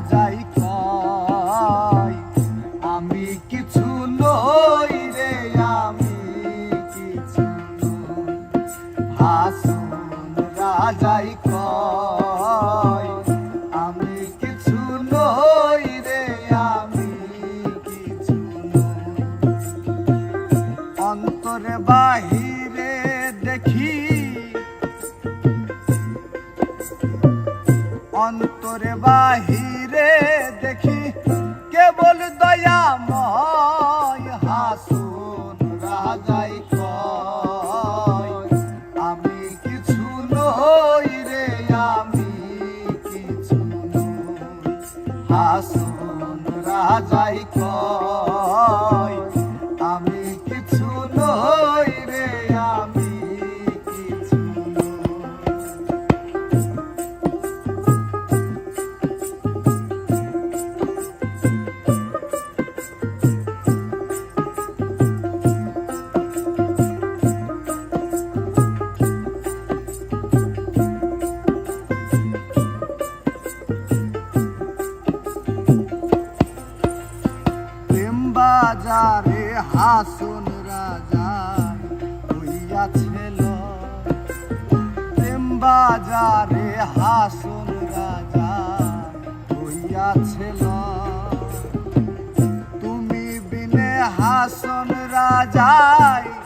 রাজাই কয় আমি কিছু নই রে, আমি কিছু হাসুন রাজাই কয়, আমি কিছু নই রে, আমি কিছু অন্তরে বাহিরে দেখি, অন্তরে বাহিরে রাজাই কয় বাজারে হাসুন রাজা হইয়াছিল প্রেম বাজারে হাসুন রাজা হইয়াছিল তুমি বিনে হাসন রাজাই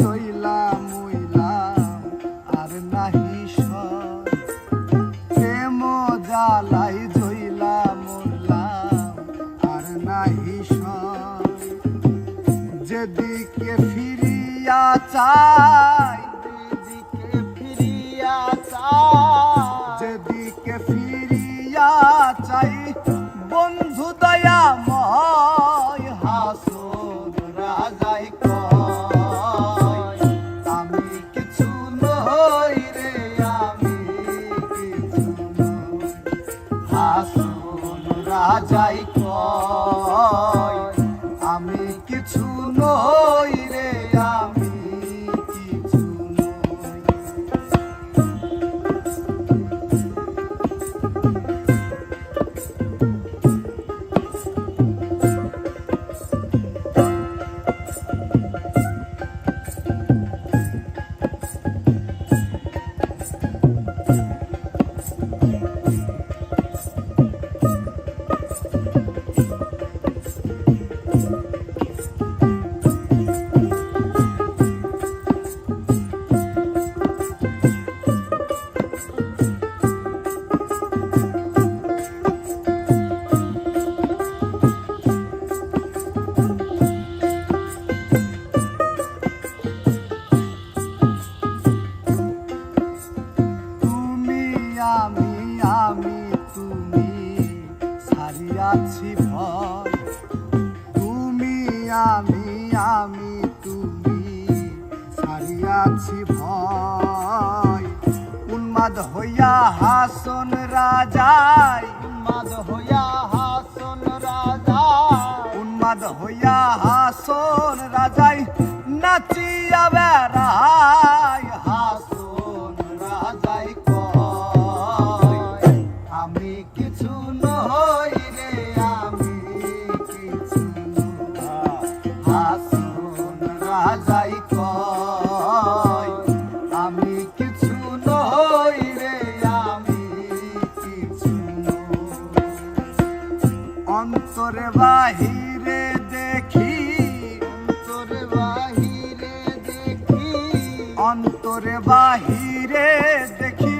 জইলা মইলা আর নাহি। প্রেম জালাই জইলা আর নাহি। যেদিকে ফিরিয়া চাই যেদিকে ফিরিয়া চাই যেদিকে ফিরিয়া চাই, বন্ধু দয়াময় আমি আমি তুমি, সারিয়াছি ভয়। উন্মাদ হইয়া হাসন রাজাই, উন্মাদ হইয়া হাসন রাজা উন্মাদ হইয়া হাসন রাজাই, নাচিয়া বেড়াই। আমি কিছু নই রে, আমি কিছু অন্তরে বাহিরে দেখি, অন্তরে বাহিরে দেখি। অন্তরে বাহিরে দেখি,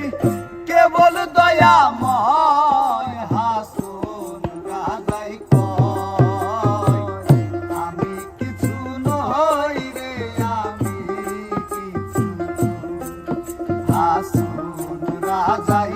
কেবল দয়া মা যায়